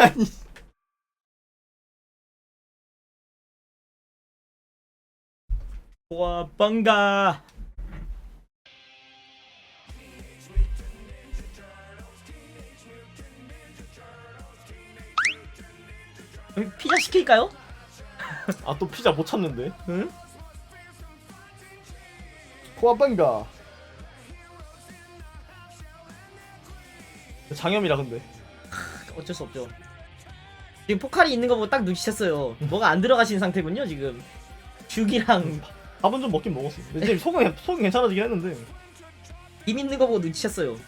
아니. 와 빵가. 피자 시킬까요? 아 또 피자 못 찾는데. 응? 코아빵가. 장염이라 근데. 어쩔 수 없죠. 지금 포칼이 있는 거 보고 딱 눈치챘어요. 뭐가 안 들어가신 상태군요 지금. 죽이랑 밥은 좀 먹긴 먹었어. 근데 속은 속은 괜찮아지긴 했는데. 김 있는 거 보고 눈치챘어요.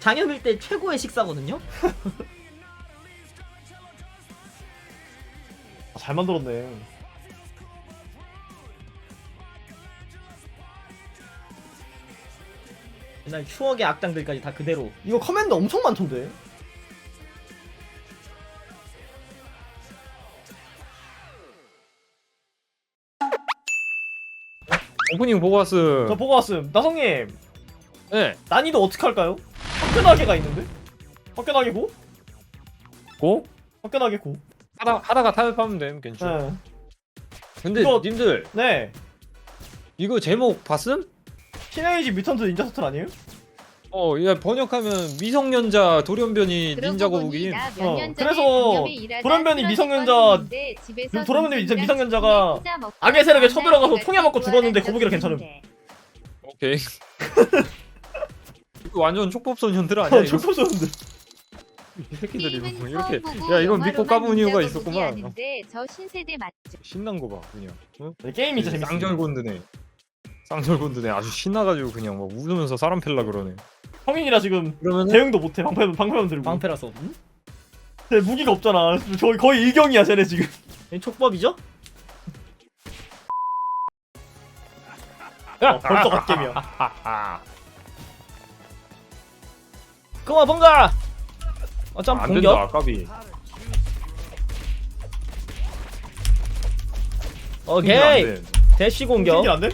장염일 때 최고의 식사거든요. 아, 잘 만들었네. 옛날 추억의 악당들까지 다 그대로. 이거 커맨드 엄청 많던데. 오프닝 보고 왔음. 저 보고 왔음. 나성님 네. 난이도 어떻게 할까요? 화끈하게가 있는데? 화끈하게 고? 고? 화끈하게 고. 하다 하다가 타협하면 됨 괜찮. 네. 근데 이거- 님들 네. 이거 제목 봤음? 티네이지 뮤턴트 닌자 터틀 아니에요? 어, 야 번역하면 미성년자 돌연변이 닌자 거북이. 어, 그래서 돌연변이 미성년자- 그 돌연변이 미성- 미성년자가 악의 세력에 쳐들어가서 총에 맞고 죽었는데 거북이라 괜찮음. 오케이. 이거 완전 촉법 소년들 아니야? 이거? 좀 쏘는데. 이 새끼들이 뭐 이렇게 야 이건 믿고 까부은 이유가 있었구만. 어, 저 신세대 맞죠? 신난 거 봐, 그냥. 어? 네, 게임이 진짜 재밌어. 쌍절곤드네. 쌍절곤드네. 아주 신나가지고 그냥 막 웃으면서 사람 팰라 그러네. 성인이라 지금 그러면 대응도 못해. 방패 방패만 들고. 방패라서. 음? 쟤 무기가 없잖아. 거의 거의 일경이야 쟤네 지금. 이게 촉법이죠? 어, 벌써 갓겜이야. 하하. 그만 뭔가. 어쩜 안 공격? 된다, 아까비. 오케이. 대시 공격. 공격 안 돼?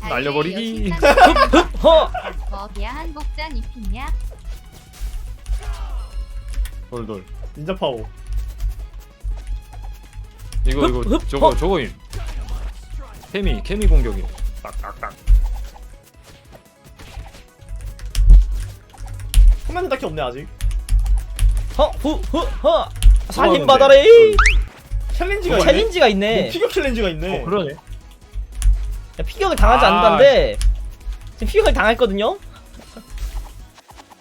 날려버리기. 허. 거기야 한복장 입히냐? 돌돌. 닌자 파워. 이거 이거 흡, 흡, 저거 어. 저거임. 케미 케미 공격이. 딱딱딱. 커맨드 딱히 없네 아직. 허. 후. 후. 허. 살림 그거는 받아래. 챌린지가 어, 있네. 챌린지가 뭐 있네. 피격 챌린지가 있네. 어 그러네. 야, 피격을 당하지 아. 않는다는데 지금 피격을 당했거든요.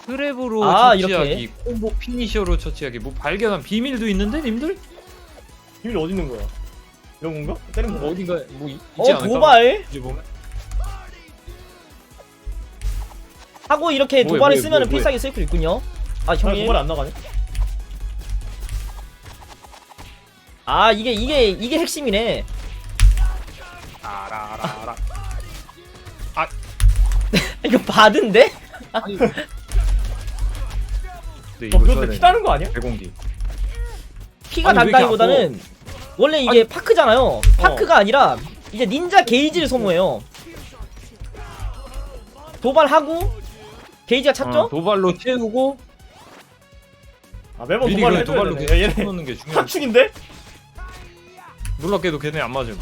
트랩으로 아, 처치하기, 이렇게. 콤보 피니셔로 처치하기, 뭐 발견한 비밀도 있는데 님들? 비밀 어디 있는 거야? 이런 건가? 때린 뭐 거? 어딘가 뭐 있- 있지 어 않을까? 도발 이제 보면 하고 이렇게 뭐해, 도발을 뭐해, 쓰면 은 뭐해, 필살기 쓸 수 있군요. 아 아, 형님. 도발이 안 나가네. 아 이게 이게 이게 핵심이네. 이거 받은데? 아니. 네, 어, 이거 써야 피 돼. 나는 거 아니야? 대공기. 피가 아니, 왜 이렇게 단다기보다는 원래 이게 파크잖아요. 파크가 아니라 이제 닌자 게이지를 소모해요. 도발하고 게이지가 찼죠? 어, 도발로 채우고 아 매번 미리 도발을 그냥 해줘야 도발로 되네. 계속 얘네 채워놓는 게 중요해. 사축인데? 놀랍게도 걔네 안 맞음.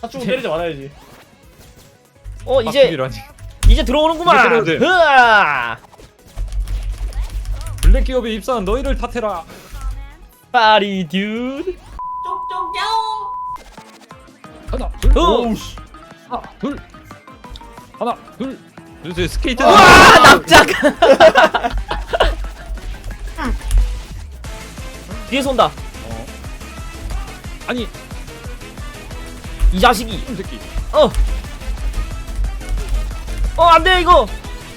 사축은 때리지 말아야지. 어 이제. 이제 들어오는구만. 들어오지. 으아! 블랙 기업에 입사한 너희를 탓해라. 파리 듀드. 하나, 둘, 어. 오우씨. 하나, 둘, 하나, 둘. 요새 스케이트. 와 납작. 뒤에서 온다. 아니, 이 자식이. 이 새끼. 어. 어 안돼 이거.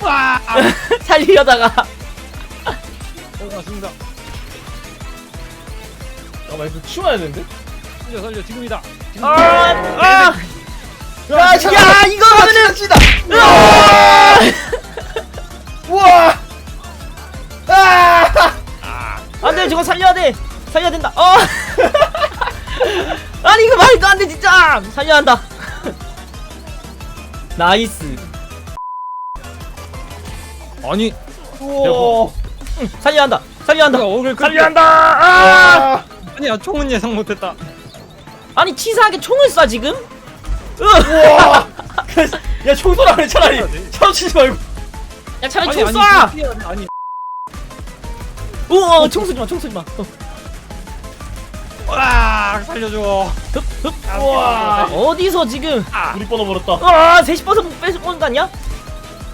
와 살리려다가. 어, 맞습니다. 잠깐만 이거 치워야 되는데? 살려, 살려, 지금이다. 지금. 아, 아, 야, 야, 이거 하면은 치다. 으아! 우와. 아! 안돼 저거 살려야 돼 살려야 된다 어 아니 이거 말도 안돼 진짜 살려야 한다 나이스 아니, 우와. 살려야 한다 살려야 한다. 누가 얼굴 살려야 한다! 아! 아니야 총은 예상 못했다. 아니 치사하게 총을 쏴 지금? 우와. 야 총소라 그래 차라리. 차로 치지 말고. 야 차라리 아니, 총 아니, 쏴! 아니, 아니. 우와 총 쏘지 마 총 쏘지 마. 어. 와 살려줘. 우와. 어디서 지금? 우리 뻔어 버렸다. 아 셋이 뻗어 뺏을 뻔거 아니야?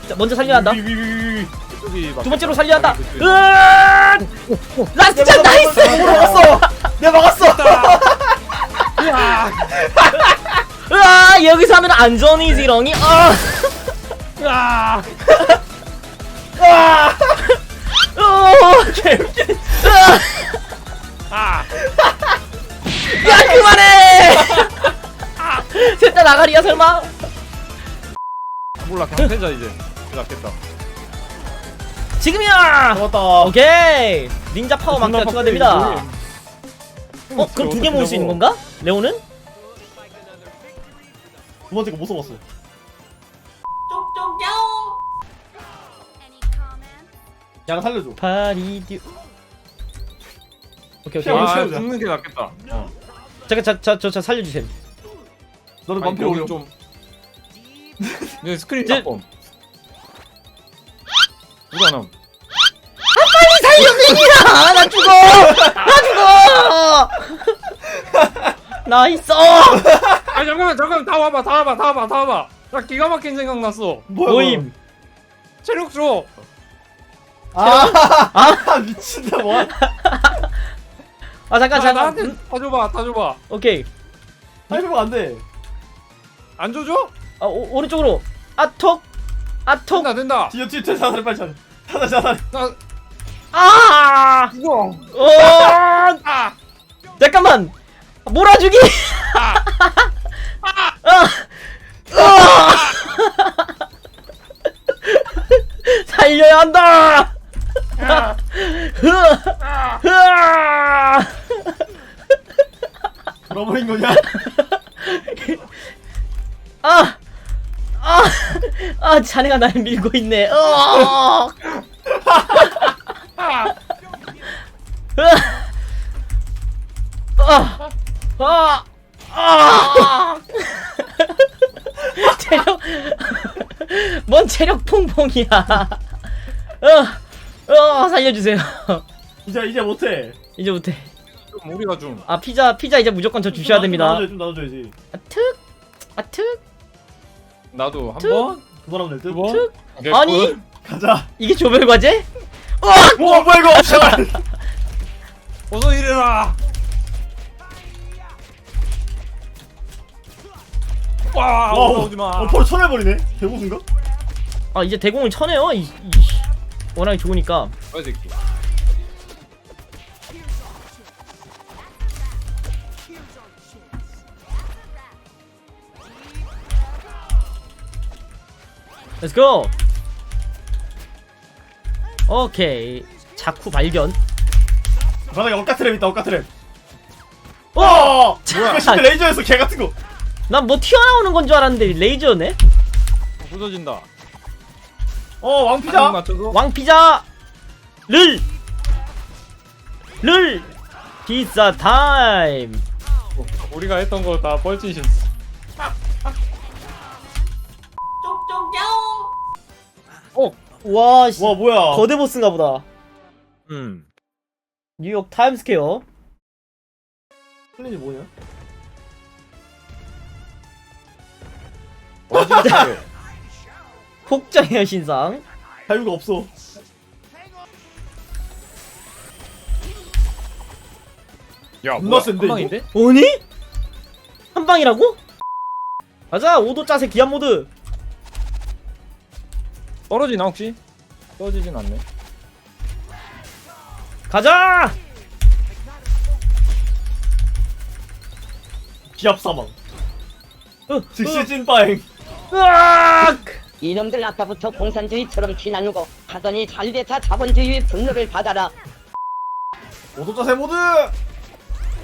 자 먼저 살려야 한다 두 번째로 살려야 한다. 으아 라스트 짠 나이스 막았어 내가 막았어 으아 여기서 하면 안전이 지렁이 아아아 어, 개웃기네 으아 아. 야 그만해 셋다 나가리야 설마 몰라 패자 이제 낫겠다. 지금이야! 잡았다. 오케이! 닌자 파워 막대가 추가됩니다. 어 그럼 두 개 모을 수 있는. 건가? 레오는? 두 번째 거못 써봤어. 양 살려줘. 파리듀. 오케이 오케이. 아, 아 채우자. 죽는 게 낫겠다. 잠깐 저저저 살려주셈. 너를 아니, 올려. 좀 내 스크린 제- 잡 범 누가 안 함? 살려주니라 나 죽어! 나 죽어! 나 있어 아 잠깐만 잠깐만. 다 와봐 다 와봐 다 와봐 다 와봐. 나 기가 막힌 생각 났어. 뭐야 모임. 체력 줘. 아, 아 미친다 뭐야 아 잠깐 아, 잠깐. 나한테 음, 다 줘봐 다 줘봐. 오케이. 타이밍 안돼. 안 줘줘? 아 오, 오른쪽으로. 아톡. 아톡. 된다 된다. 뒤에 뒤에 자살해 빨리 자살해 자살해 나 아! 이거. 어, 아. 잠깐만! 몰아주기! 아, 아. 살려야 한다! 흐아. 흐아 돌아버린 거냐? 아! 아! 아, 자네가 날 밀고 있네. 어! 아! 아! 아! 체력 뭔 체력 퐁퐁이야. 어! 어, 살려주세요. 이제 이제 못해 이제 못해. 좀 우리가 좀 아, 피자, 피자 이제 무조건 저 주셔야 됩니다. 좀 나눠줘야지 아, 특! 아, 특! 나도 툭. 한번 그만 하면 될 듯 두 번. 특! 오케이, 아니! 끝. 가자. 이게 조별 과제? 어! 뭐 뭐야 이거 제발 어서 이래라 와와 올라오지 마. 어, 바로 쳐내버리네? 배고픈가? 아 이제 대공을 쳐내요? 이, 이, 워낙에 좋으니까. 뭐야 새끼 Let's go 오케이. 자쿠 발견. 바닥에 억까 트랩 있다 억까 트랩 어! 어! 진짜 레이저였어 개 같은 거. 난 뭐 튀어나오는 건 줄 알았는데 레이저네? 부서진다. 어 타이밍 왕피자. 맞춰서 왕피자. 를! 를! 피자 타임. 우리가 했던 거 다 뻘짓이었어. 어 와 씨, 와 뭐야 거대 보스인가 보다 음. 뉴욕 타임스퀘어 플랜이 뭐냐? 폭정의 신상 자유가 없어 야 뭐야 센데, 한 방인데? 오니? 한 방이라고? 가자 오도 짜세 기한 모드 떨어지나 혹시? 떨어지진 않네. 가자! 기압 사망. 으, 즉시 찐빠행. 으악! 이놈들 아까부터 공산주의처럼 쥐나누고 하더니 잘돼서 자본주의의 분노를 받아라. 오도자 세모드!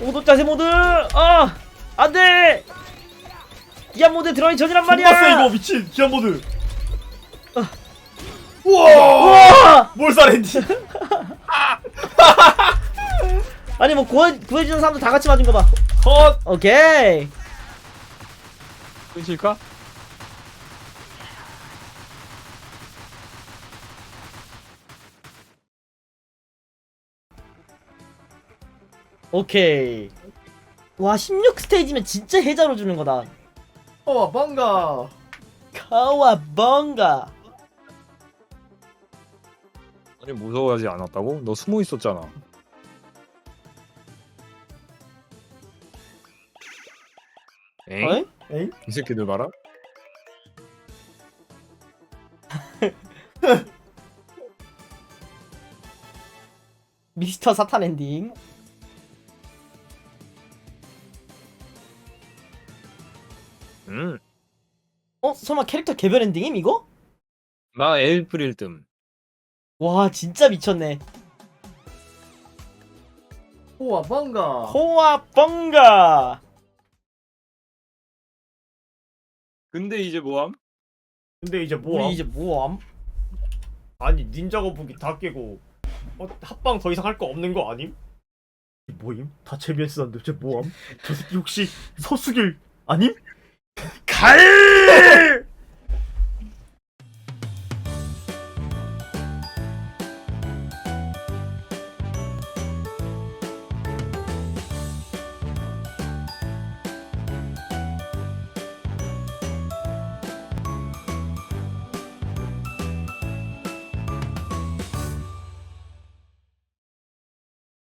오도 짜세 모드! 아 안 돼! 기한 모드 들어가기 전이란 말이야! 존나 세 이거 미친 기압 모드. 어. 우와 우와 몰살했지 아니 뭐 구해 구해주는 사람도 다 같이 맞은 거 봐. 컷 오케이. 끝일까? 오케이. 와 16 스테이지면 진짜 해자로 주는 거다. 어 뭔가 카와 벙가. 아니 무서워하지 않았다고? 너 숨어 있었잖아. 엥? 어이? 에잉? 이 새끼들 봐라. 미스터 사탄 엔딩. 음. 어 설마 캐릭터 개별 엔딩임 이거? 나 에이프릴 뜸. 와 진짜 미쳤네. 우와 뭔가 코와 벙가. 근데 이제 뭐함? 근데 이제 뭐야 우리 이제 뭐함? 아니 닌자 거북이 다 깨고 어, 합방 더 이상 할 거 없는 거 아님? 뭐임? 다 재미있었는데 쟤 뭐함? 저 새끼 혹시 서수길 아님? 갈!